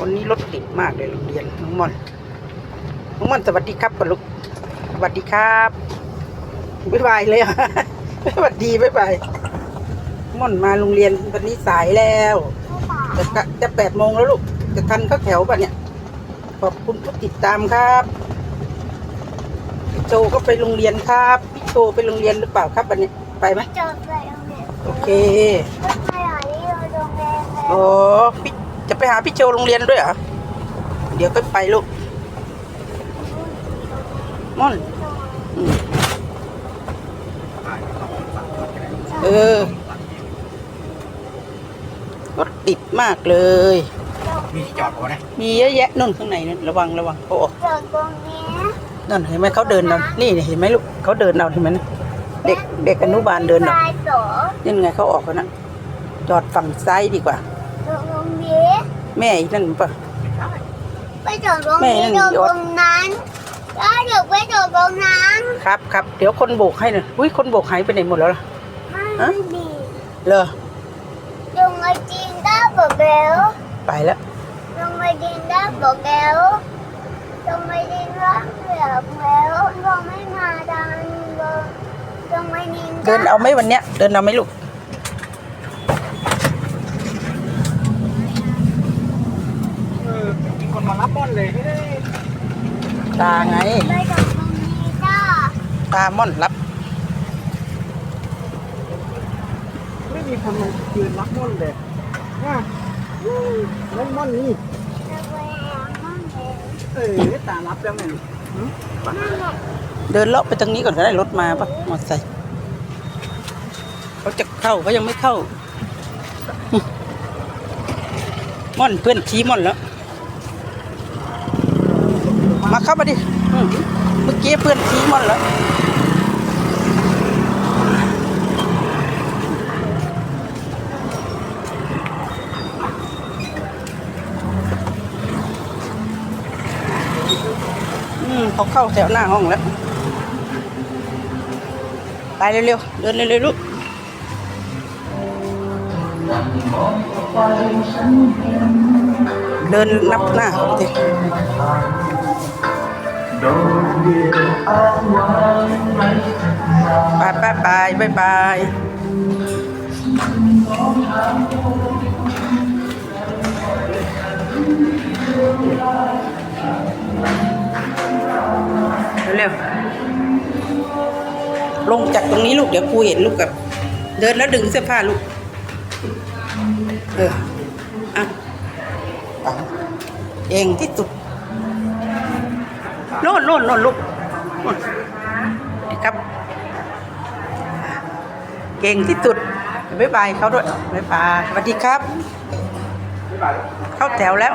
วันนี้รถติดมากเลยโรงเรียนน้องม่อนน้องม่อนสวัสดีครับก่อนลูกสวัสดีครับบ๊ายบายเลยอะสวัสดีบ๊ายบายม่อนมาโรงเรียนวันนี้สายแล้วจะกะจะแปดโมงแล้วลูกจะทันเข้าแถวป่ะเนี่ย ขอบคุณผู้ติดตามครับพี่โจก็ไปโรงเรียนครับพี่โจไปโรงเรียนหรือเปล่าครับวันนี้ไปไหมจบไปโรงเรียนโอเคก็ไปหาที่โรงเรียนเลยโอ้พี่ จะไปหาพี่โจโรงเรียนด้วยเหรอ เดี๋ยวก็ไปลูกม่อนอืมเออรถติดมากเลย มีที่จอดก่อนนะ มีเยอะแยะนู่นข้างในนั่นระวังระวังเขาออกจบตรงนี้นั่นเห็นไหมเขาเดินเอานี่เห็นไหมลูกเขาเดินเอาเห็นไหมนะเด็กเด็กอนุบาลเดินเอาปลายโตนี่ไงเขาออกแล้วนะจอดฝั่งซ้ายดีกว่าตรงนี้ แม่อีกนั่นปะไปจบตรงแม่นี้นั่นจบยศตรงนั้นแล้วเดี๋ยวไปจบตรงนั้นครับครับเดี๋ยวคนโบกให้หน่อยอุ้ยคนโบกหายไปไหนหมดแล้วล่ะไม่ดีเลอตรงไอจีนได้บอกแล้วไปแล้วตรงไอจีนได้บอกแล้วตรงไอจีนรักเหลือบแล้วตรงไม่มาดังเลยตรงไอจีนเดินเอาไหมวันเนี้ยเดินเอาไหมลูก เออมี คนมารับม่อนเลยไม่ได้ตาไงไปจบตรงนี้จ้าตาม่อนรับ ไม่มีคนมายืนรับม่อนเลยอะอืมม่อนม่อนนี่จะไปหาห้องเด็กเออตารับแล้วไงเดินเลาะไปตรงนี้ก่อนก็ได้รถมาปะมอเตอร์ไซค์เขาจะเข้าเขายังไม่เข้า ม่อนเพื่อนชี้ม่อนแล้วมา เข้ามาดิอืมเมื่อกี้เพื่อนชี้ม่อนแล้วอืมเขาเข้าแถวหน้าห้องแล้ว ไปเร็วๆ เดินเร็วๆ ลูกเดินนับหน้า เขาสิไปไปไปบายบายเร็วลงจากตรงนี้ลูกเดี๋ยวครูเห็นลูกกับ เดินแล้วดึงเสื้อผ้าลูก เออ อะเองที่สุด โน่นโน่นโน่นลูกดีครับ เก่งที่สุดบ๊ายบายเขาด้วยบ๊ายบายสวัสดีครับ เข้าแถวแล้ว